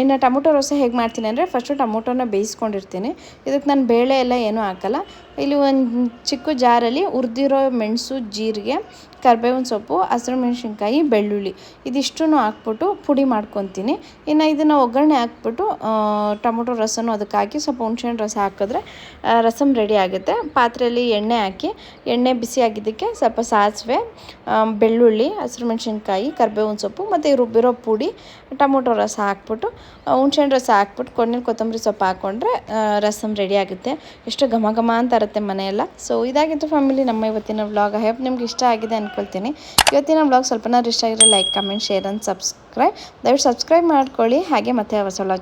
ಇನ್ನು ಟೊಮೊಟೊ ರಸ ಹೇಗೆ ಮಾಡ್ತೀನಿ ಅಂದರೆ ಫಸ್ಟು ಟೊಮೊಟೊನ ಬೇಯಿಸ್ಕೊಂಡಿರ್ತೀನಿ. ಇದಕ್ಕೆ ನಾನು ಬೇಳೆ ಎಲ್ಲ ಏನೂ ಹಾಕಲ್ಲ. ಇಲ್ಲಿ ಒಂದು ಚಿಕ್ಕ ಜಾರಲ್ಲಿ ಹುರಿದಿರೋ ಮೆಣಸು, ಜೀರಿಗೆ, ಕರ್ಬೇವಿನ ಸೊಪ್ಪು, ಹಸಿರು ಮೆಣಸಿನ್ಕಾಯಿ, ಬೆಳ್ಳುಳ್ಳಿ. ಇದಿಷ್ಟನ್ನು ಹಾಕ್ಬಿಟ್ಟು ಪುಡಿ ಮಾಡ್ಕೊತೀನಿ. ಇನ್ನು ಇದನ್ನು ಒಗ್ಗರಣೆ ಹಾಕ್ಬಿಟ್ಟು ಟೊಮೊಟೊ ರಸನೂ ಅದಕ್ಕೆ ಹಾಕಿ ಸ್ವಲ್ಪ ಹುಣಸೆಹಣ್ಣು ರಸ ಹಾಕಿದ್ರೆ ರಸಮ್ ರೆಡಿ ಆಗುತ್ತೆ. ಪಾತ್ರೆಯಲ್ಲಿ ಎಣ್ಣೆ ಹಾಕಿ, ಎಣ್ಣೆ ಬಿಸಿ ಆಗಿದ್ದಕ್ಕೆ ಸ್ವಲ್ಪ ಸಾಸಿವೆ ಬೆಳ್ಳುಳ್ಳಿ, ಹಸಿರು ಮೆಣಸಿನ್ಕಾಯಿ, ಕರ್ಬೇವಿನ ಸೊಪ್ಪು, ಮತ್ತು ರುಬ್ಬಿರೋ ಪುಡಿ ಟೊಮೊಟೊ ರಸ ಹಾಕ್ಬಿಟ್ಟು ಹುಣ್ಸೆಹಣ್ಣು ರಸ ಹಾಕ್ಬಿಟ್ಟು ಕೊನೆಯಲ್ಲಿ ಕೊತ್ತಂಬರಿ ಸೊಪ್ಪು ಹಾಕ್ಕೊಂಡ್ರೆ ರಸಮ್ ರೆಡಿ ಆಗುತ್ತೆ. ಎಷ್ಟು ಘಮ ಘಮ ಅಂತ ಇರುತ್ತೆ ಮನೆಯೆಲ್ಲ. ಸೊ ಇದಾಗಿತ್ತು ಫ್ಯಾಮಿಲಿ ನಮ್ಮ ಇವತ್ತಿನ ವ್ಲಾಗ್ ಹೋಪ್ ನಿಮ್ಗೆ ಇಷ್ಟ ಆಗಿದೆ ಅಂದ್ಕೊಳ್ತೀನಿ ಇವತ್ತಿನ ವ್ಲಾಗ್ ಸ್ವಲ್ಪನಾದ್ರೂ ಇಷ್ಟ ಆಗಿದ್ರೆ like comment share and subscribe ದಯವಿಟ್ಟು ಸಬ್ಸ್ಕ್ರೈಬ್ ಮಾಡ್ಕೊಳ್ಳಿ. ಹಾಗೆ ಮತ್ತೆ ಹೊಸ